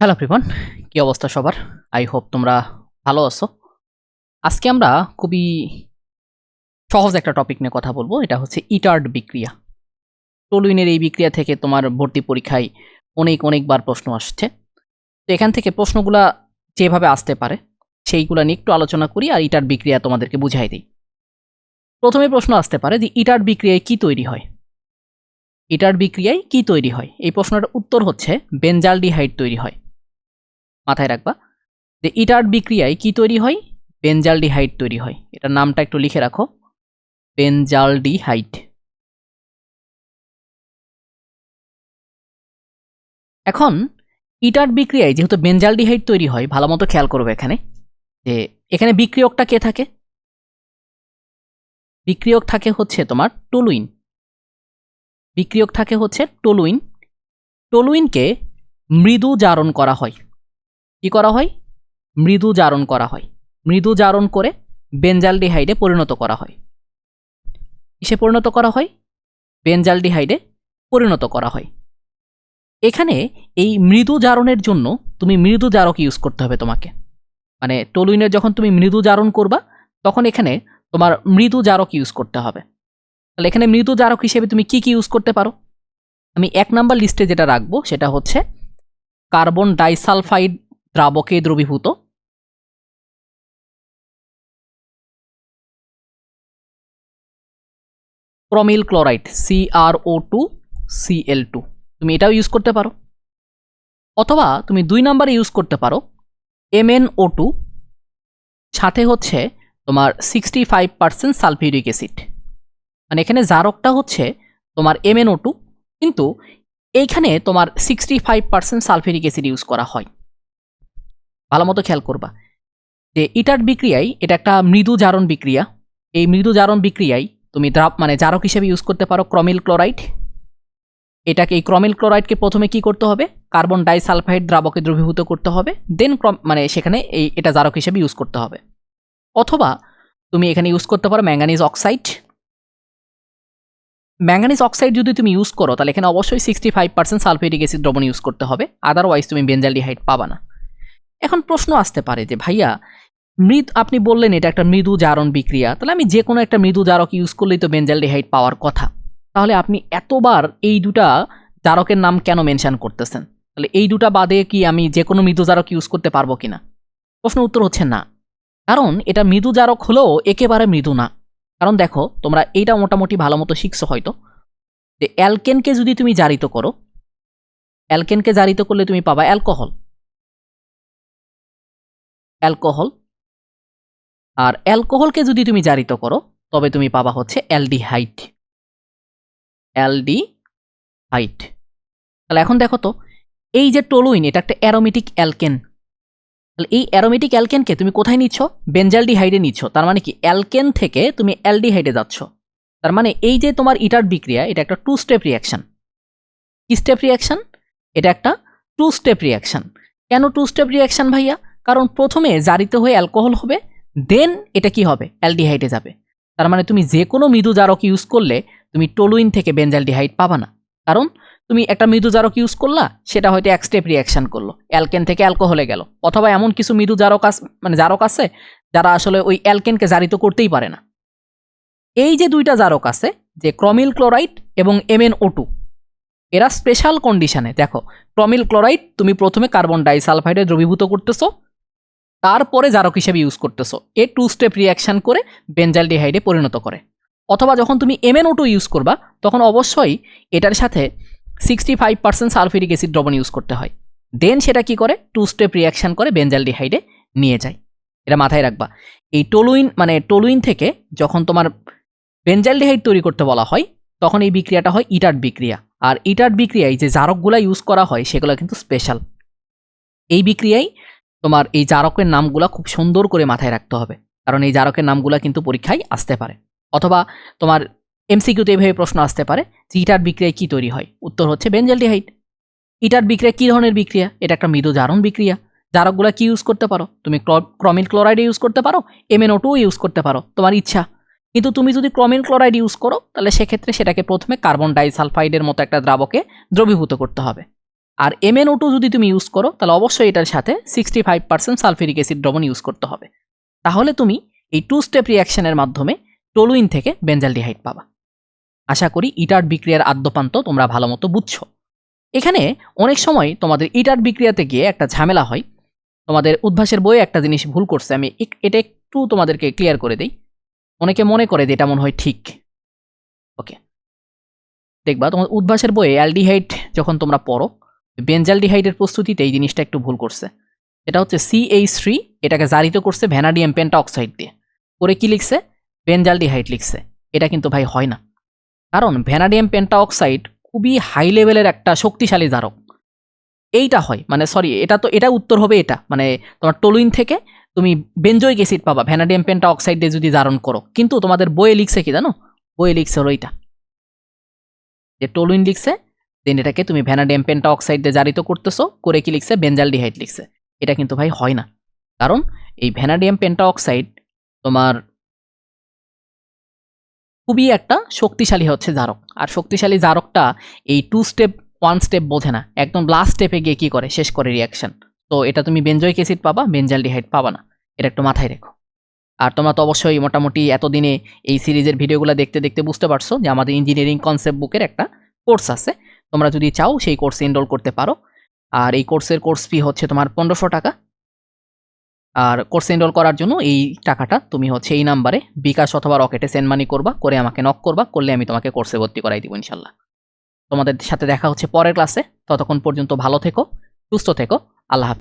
Hello প্রিপন কি অবস্থা সবার? আই হোপ তোমরা ভালো আছো। আজকে আমরা খুবই সহজ একটা টপিক নিয়ে কথা বলব। এটা হচ্ছে ইটার্ড বিক্রিয়া। টলুইনের এই বিক্রিয়া থেকে তোমার ভর্তি পরীক্ষায় অনেক, অনেকবার প্রশ্ন আসছে। তো এখান থেকে প্রশ্নগুলা যেভাবে আসতে পারে, সেইগুলা নিয়ে একটু আলোচনা করি আর ইটার বিক্রিয়া তোমাদেরকে বুঝাই দিই। প্রথমে প্রশ্ন আসতে পারে যে, ইটার বিক্রিয়ায় কি তৈরি হয়? ইটার বিক্রিয়ায় কি তৈরি হয়? এই প্রশ্নটার উত্তর হচ্ছে বেনজালডিহাইড তৈরি হয়। মাথায় রাখবা। যে ইটার বিক্রিয়ায় কি তৈরি হয়? বেনজালডিহাইড তৈরি হয়। এটার নামটা একটু লিখে রাখো। বেনজালডিহাইড। এখন ইটার বিক্রিয়ায় যেহেতু বেনজালডিহাইড তৈরি হয়, ভালো মতো খেয়াল করবে এখানে। যে এখানে বিক্রিয়কটা কে থাকে? বিক্রিয়ক থাকে হচ্ছে তোমার টলুইন। বিক্রিয়ক থাকে হচ্ছে টলুইন। টলুইনকে মৃদু জারণ করা হয়। কি করা হয়? মৃদু জারণ করা হয়। মৃদু জারণ করে বেনজালডিহাইডে পরিণত করা হয়। কিসে পরিণত করা হয়? বেনজালডিহাইডে পরিণত করা হয়। এখানে এই মৃদু জারণের জন্য তুমি মৃদু জারক ইউজ করতে হবে তোমাকে। মানে টলুইনের যখন তুমি মৃদু জারণ করবা, তখন এখানে তোমার মৃদু জারক ইউজ করতে হবে। তাহলে এখানে মৃদু জারক হিসেবে তুমি কি কি ইউজ করতে পারো? আমি এক নাম্বার লিস্টে যেটা রাখব, সেটা হচ্ছে কার্বন ডাইসালফাইড দ্রাবকে দ্রবীভূত। Chromyl chloride CRO two CL two তুমি এটাও ইউজ করতে পারো। অথবা তুমি দুই নাম্বারে ইউজ করতে পারো এমএনও টু সাথে হচ্ছে তোমার sixty five percent sulphuric acid. মানে এখানে জারকটা হচ্ছে তোমার এমএনও টু কিন্তু এইখানে তোমার sixty five percent sulphuric acid use করা হয়। ভালো মতো খেয়াল করবা। যে ইটার বিক্রিয়ায় এটা একটা মৃদু জারণ বিক্রিয়া। এই মৃদু জারণ বিক্রিয়ায় তুমি দ্রাব মানে জারক হিসেবে ইউজ করতে পারো ক্রমিল ক্লোরাইড। এটাকে এই ক্রমিল ক্লোরাইডকে প্রথমে কি করতে হবে? কার্বন ডাইসালফাইড দ্রাবকে দ্রবীভূত করতে হবে। দেন ক্রম মানে সেখানে এই এটা জারক হিসেবে ইউজ করতে হবে। অথবা তুমি এখানে ইউজ করতে পারো ম্যাঙ্গানিজ অক্সাইড। ম্যাঙ্গানিজ অক্সাইড যদি তুমি ইউজ করো, তাহলে এখানে অবশ্যই sixty five percent sulphuric acid দ্রবণ ইউজ করতে হবে। আদারওয়াইজ তুমি বেঞ্জালডিহাইড পাবা না। এখন প্রশ্ন আসতে পারে যে, ভাইয়া মৃদ আপনি বললেন এটা একটা মৃদু জারণ বিক্রিয়া, তাহলে আমি যে কোনো একটা মৃদু জারক ইউজ করলেই তো বেঞ্জালডিহাইড পাওয়ার কথা। তাহলে আপনি এতবার এই দুটা জারকের নাম কেন মেনশন করতেছেন? তাহলে এই দুটা বাদে কি আমি যে কোনো মৃদু জারক ইউজ করতে পারব কিনা? প্রশ্ন উত্তর হচ্ছে না। কারণ এটা মৃদু জারক হলেও একেবারে মৃদু না। কারণ দেখো, তোমরা এইটা মোটামুটি ভালো মতো শিখছো হয়তো। যে, অ্যালকেনকে যদি তুমি জারিত করো, অ্যালকেনকে জারিত করলে তুমি পাবা অ্যালকোহল। অ্যালকোহল। আর অ্যালকোহলকে যদি তুমি জারিত করো, তবে তুমি পাবা হচ্ছে অ্যালডিহাইড। অ্যালডিহাইড। তাহলে এখন দেখো তো, এই যে টোলুইন, এটা একটা অ্যারোমেটিক অ্যালকেন। তাহলে এই অ্যারোমেটিক অ্যালকেনকে তুমি কোথায় নিচ্ছ? বেঞ্জালডিহাইডে নিচ্ছ। তার মানে কি, অ্যালকেন থেকে তুমি অ্যালডিহাইডে যাচ্ছ। তার মানে এই যে তোমার ইটার বিক্রিয়া, এটা একটা টু স্টেপ রিয়াকশন কি স্টেপ রিয়াকশন এটা একটা টু স্টেপ রিয়াকশন কেন টু স্টেপ রিয়াকশন ভাইয়া? কারণ প্রথমে জারিত হয়ে অ্যালকোহল হবে, দেন এটা কি হবে? অ্যালডিহাইডে যাবে। তার মানে তুমি যে কোনো মৃদু জারক ইউজ করলে তুমি টোলুইন থেকে বেঞ্জালডিহাইড পাবা না। কারণ তুমি একটা মৃদু জারক ইউজ করলা, সেটা হয়তো এক স্টেপ রিয়াকশন করল। অ্যালকেন থেকে অ্যালকোহলে গেল। অথবা এমন কিছু মৃদু জারক আস মানে জারক আছে, যারা আসলে ওই অ্যালকেনকে জারিত করতেই পারে না। এই যে দুইটা জারক আছে, যে ক্রমিল ক্লোরাইড এবং এমএন ও টু, এরা স্পেশাল কন্ডিশনে দেখো ক্রমিল ক্লোরাইড তুমি প্রথমে কার্বন ডাইসালফাইডে দ্রবীভূত করতেছো তারপরে জারক হিসেবে ইউজ করতেছো। এ টু স্টেপ রিয়াকশন করে বেঞ্জালডিহাইডে পরিণত করে। অথবা যখন তুমি এমএনও টু ইউজ করবা, তখন অবশ্যই এটার সাথে sixty five percent sulphuric acid দ্রবণ ইউজ করতে হয়। দেন সেটা কি করে? টু স্টেপ রিয়াকশন করে বেঞ্জালডিহাইডে নিয়ে যায়। এটা মাথায় রাখবা। এই টোলুইন মানে টোলুইন থেকে যখন তোমার বেঞ্জালডিহাইড তৈরি করতে বলা হয়, তখন এই বিক্রিয়াটা হয় ইটার্ট বিক্রিয়া। আর ইটার্ট বিক্রিয়ায় যে জারকগুলা ইউজ করা হয়, সেগুলো কিন্তু স্পেশাল এই বিক্রিয়ায় তোমার এই জারকের নামগুলা খুব সুন্দর করে মাথায় রাখতে হবে। কারণ এই জারকের নামগুলা কিন্তু পরীক্ষায় আসতে পারে। অথবা তোমার এমসিকিউতে এভাবে প্রশ্ন আসতে পারে যে ইটার বিক্রিয়ায় কী তৈরি হয়? উত্তর হচ্ছে বেঞ্জালডিহাইড। ইটার বিক্রিয়া কী ধরনের বিক্রিয়া? এটা একটা মৃদু জারণ বিক্রিয়া। জারকগুলা কি ইউজ করতে পারো? তুমি ক্রমিল ক্লোরাইড ইউজ করতে পারো? এমএনও টু ইউজ করতে পারো। তোমার ইচ্ছা। কিন্তু তুমি যদি ক্রমিল ক্লোরাইড ইউজ করো, তাহলে সেক্ষেত্রে সেটাকে প্রথমে কার্বন ডাইসালফাইডের মতো একটা দ্রাবকে দ্রবীভূত করতে হবে। আর এমএনও টু যদি তুমি ইউজ করো, তাহলে অবশ্যই এটার সাথে sixty five percent sulphuric acid দ্রবণ ইউজ করতে হবে। তাহলে তুমি এই টু স্টেপ রিয়াকশনের মাধ্যমে টলুইন থেকে বেঞ্জালডিহাইড পাবা। আশা করি ইটার বিক্রিয়ার আদ্যপান্ত তোমরা ভালো মতো বুঝছ। এখানে অনেক সময় তোমাদের ইটার বিক্রিয়াতে গিয়ে একটা ঝামেলা হয়। তোমাদের উদ্ভাসের বইয়ে একটা জিনিস ভুল করছে, আমি এটা একটু তোমাদেরকে ক্লিয়ার করে দিই। অনেকে মনে করে যে এটা মনে হয় ঠিক। ওকে। দেখবা তোমার উদ্ভাসের বইয়ে অ্যালডিহাইড যখন তোমরা পড়ো বেঞ্জালডিহাইডের প্রস্তুতিতে এই জিনিসটা একটু ভুল করছে। এটা হচ্ছে সিএইচ থ্রি এটাকে জারিত করছে ভ্যানাডিয়াম পেন্টা অক্সাইড দিয়ে। করে কি লিখছে? বেঞ্জালডিহাইড লিখছে। এটা কিন্তু ভাই হয় না। কারণ ভ্যানাডিয়াম পেন্টা অক্সাইড খুবই হাই লেভেলের একটা শক্তিশালী জারক। এইটা হয় মানে সরি, এটা তো এটা উত্তর হবে এটা। মানে তোমার টলুইন থেকে তুমি বেঞ্জয়িক অ্যাসিড পাবা ভ্যানাডিয়াম পেন্টা অক্সাইড দিয়ে যদি জারণ করো। কিন্তু তোমাদের বইয়ে লিখছে কি জানো? বইয়ে লিখছে হলো যে টলুইন লিখছে দেন এটাকে তুমি ভ্যানাডিয়াম পেন্টা অক্সাইড দিয়ে জারিত করতেছো, করে কি লিখছে? বেঞ্জালডিহাইড লিখছে। এটা কিন্তু ভাই হয় না। কারণ এই ভ্যানাডিয়াম পেন্টা অক্সাইড তোমার খুবই একটা শক্তিশালী হচ্ছে জারক। আর শক্তিশালী জারকটা এই টু স্টেপ ওয়ান স্টেপ বোঝে না। একদম লাস্ট স্টেপে গিয়ে কি করে? শেষ করে রিয়াকশন তো এটা তুমি বেঞ্জয়িক অ্যাসিড পাবা বেঞ্জালডিহাইড পাবা না। এটা একটু মাথায় রেখো। আর তোমরা তো অবশ্যই মোটামুটি এতদিনে এই সিরিজের ভিডিওগুলো দেখতে দেখতে বুঝতে পারছ যে আমাদের ইঞ্জিনিয়ারিং কনসেপ্ট বুকের একটা কোর্স আছে। তোমরা যদি চাও সেই কোর্সে এনরোল করতে পারো। আর এই কোর্সের কোর্স ফি হচ্ছে তোমার পনেরোশো টাকা। আর কোর্স এনরোল করার জন্য এই টাকাটা তুমি হচ্ছে এই নাম্বারে বিকাশ অথবা রকেটে সেন্ড মানি করবা, করে আমাকে নক করবা, করলে আমি তোমাকে কোর্সে ভর্তি করাই দিব ইনশাল্লাহ। তোমাদের সাথে দেখা হচ্ছে পরের ক্লাসে ততক্ষণ পর্যন্ত ভালো থেকো, সুস্থ থেকো। আল্লাহ